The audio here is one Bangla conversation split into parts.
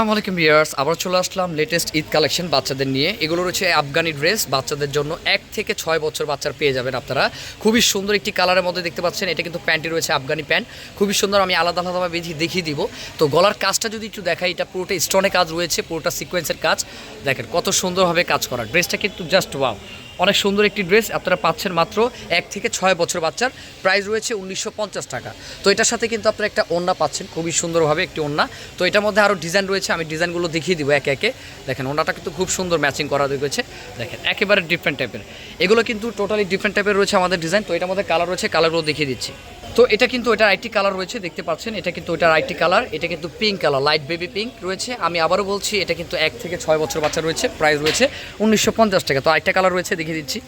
আসসালামু আলাইকুম ভিউয়ার্স আবার চলে আসলাম লেটেস্ট ঈদ কালেকশন বাচ্চাদের নিয়ে। এগুলো রয়েছে আফগানি ড্রেস বাচ্চাদের জন্য এক থেকে ছয় বছর বাচ্চার পেয়ে যাবেন আপনারা। খুবই সুন্দর একটি কালারের মধ্যে দেখতে পাচ্ছেন, এটা কিন্তু প্যান্টটি রয়েছে আফগানি প্যান্ট। খুবই সুন্দর, আমি আলাদা আলাদাভাবে বেঁধে দেখিয়ে দিব। তো গলার কাজটা যদি একটু দেখাই, এটা পুরোটা স্টোনে কাজ রয়েছে, পুরোটা সিকোয়েন্সের কাজ। দেখেন কত সুন্দরভাবে কাজ করা ড্রেসটা কিন্তু জাস্ট ওয়াও অনেক সুন্দর একটি ড্রেস, আপনারা পাচ্ছেন মাত্র এক থেকে ছয় বছর বাচ্চার। প্রাইস রয়েছে উনিশশো পঞ্চাশ টাকা। তো এটার সাথে কিন্তু আপনারা একটা ওন্না পাচ্ছেন, খুবই সুন্দরভাবে একটি ওন্না তো এটার মধ্যে আরও ডিজাইন রয়েছে, আমি ডিজাইনগুলো দেখিয়ে দিব একে একে। দেখেন ওনাটা কিন্তু খুব সুন্দর ম্যাচিং করা রয়েছে। দেখেন, একেবারে ডিফারেন্ট টাইপের এগুলো কিন্তু টোটালি ডিফারেন্ট টাইপের রয়েছে আমাদের ডিজাইন। তো এটার মধ্যে কালার রয়েছে কালারগুলো দেখিয়ে দিচ্ছি। তো এটা কিন্তু এটার আইটি কালার রয়েছে, দেখতে পাচ্ছেন, এটা কিন্তু এটার আইটি কালার এটা কিন্তু pink colour light baby pink রয়েছে। আমি আবারও বলছি, এটা কিন্তু এক থেকে ছয় বছর বাচ্চা রয়েছে প্রাইস রয়েছে উনিশশো পঞ্চাশ টাকা। তো আরেকটা কালার রয়েছে, দেখিয়ে দিচ্ছি।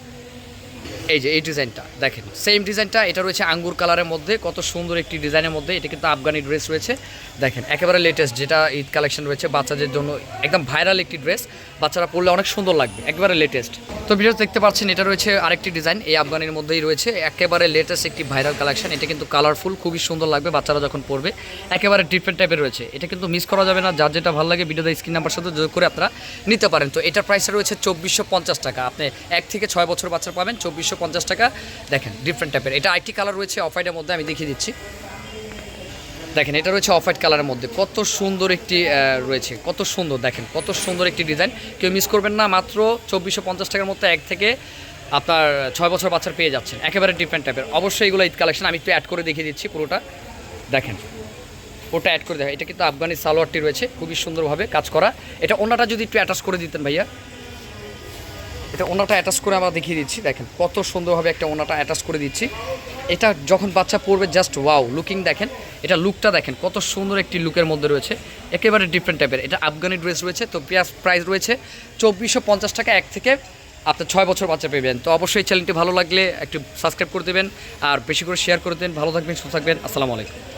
এই যে, এই ডিজাইনটা, দেখেন সেম ডিজাইনটা, এটা রয়েছে আঙ্গুর কালারের মধ্যে, কত সুন্দর একটি ডিজাইনের মধ্যে, এটা কিন্তু আফগানি ড্রেস রয়েছে। দেখেন, একেবারে লেটেস্ট যেটা ঈদ কালেকশন রয়েছে, বাচ্চাদের জন্য একদম ভাইরাল একটি ড্রেস বাচ্চারা পরলে অনেক সুন্দর লাগবে, একেবারে লেটেস্ট তো ভিডিও দেখতে পাচ্ছেন, এটা রয়েছে আরেকটি ডিজাইন এই আফগানির মধ্যেই রয়েছে, একেবারে লেটেস্ট একটি ভাইরাল কালেকশন এটা কিন্তু কালারফুল খুবই সুন্দর লাগবে বাচ্চারা যখন পরবে, একেবারে ডিফারেন্ট টাইপের রয়েছে, এটা কিন্তু মিস করা যাবে না, যার যেটা ভালো লাগে ভিডিওতে স্ক্রিন নাম্বার সাথে যোগ করে আপনারা নিতে পারেন। তো এটার প্রাইস রয়েছে চব্বিশশো টাকা, আপনি এক থেকে ছয় বছর বাচ্চা পাবেন, চব্বিশশো পঞ্চাশ টাকা। দেখেন ডিফারেন্ট টাইপের এটা আইটি কালার রয়েছে অফ হোয়াইটের মধ্যে আমি দেখিয়ে দিচ্ছি। দেখেন, এটা রয়েছে অফ হোয়াইট কালারের মধ্যে। কত সুন্দর একটি রয়েছে। কত সুন্দর, দেখেন, কত সুন্দর একটি ডিজাইন কেউ মিস করবেন না, মাত্র চব্বিশশো পঞ্চাশ টাকার মধ্যে এক থেকে আপনার ছয় বছর বাচ্চার পেয়ে যাচ্ছেন। একেবারে ডিফারেন্ট টাইপের অবশ্যই এগুলো ঈদ কালেকশন আমি একটু অ্যাড করে দেখিয়ে দিচ্ছি পুরোটা। দেখেন, ওটা অ্যাড করে দেখা এটা কিন্তু আফগানি সালোয়ারটি রয়েছে, খুবই সুন্দরভাবে কাজ করা। এটা ওনাটা যদি একটু অ্যাটাচ করে দিতেন ভাইয়া। এটা ওনাটা অ্যাটাচ করে আমরা দেখিয়ে দিচ্ছি, দেখেন কত সুন্দরভাবে একটা ওনাটা অ্যাটাচ করে দিচ্ছি। এটা যখন বাচ্চা পড়বে জাস্ট ওয়াও লুকিং দেখেন, এটা লুকটা দেখেন কত সুন্দর একটি লুকের মধ্যে রয়েছে। একেবারে ডিফারেন্ট টাইপের এটা আফগানি ড্রেস রয়েছে, তো পেঁয়াজ প্রাইস রয়েছে চব্বিশশো পঞ্চাশ টাকা, এক থেকে আপনার ছয় বছর বাচ্চা পেবেন। তো অবশ্যই চ্যানেলটি ভালো লাগলে একটু সাবস্ক্রাইব করে দেবেন, আর বেশি করে শেয়ার করে দেবেন। ভালো থাকবেন, সুস্থ থাকবেন, আসসালামু আলাইকুম।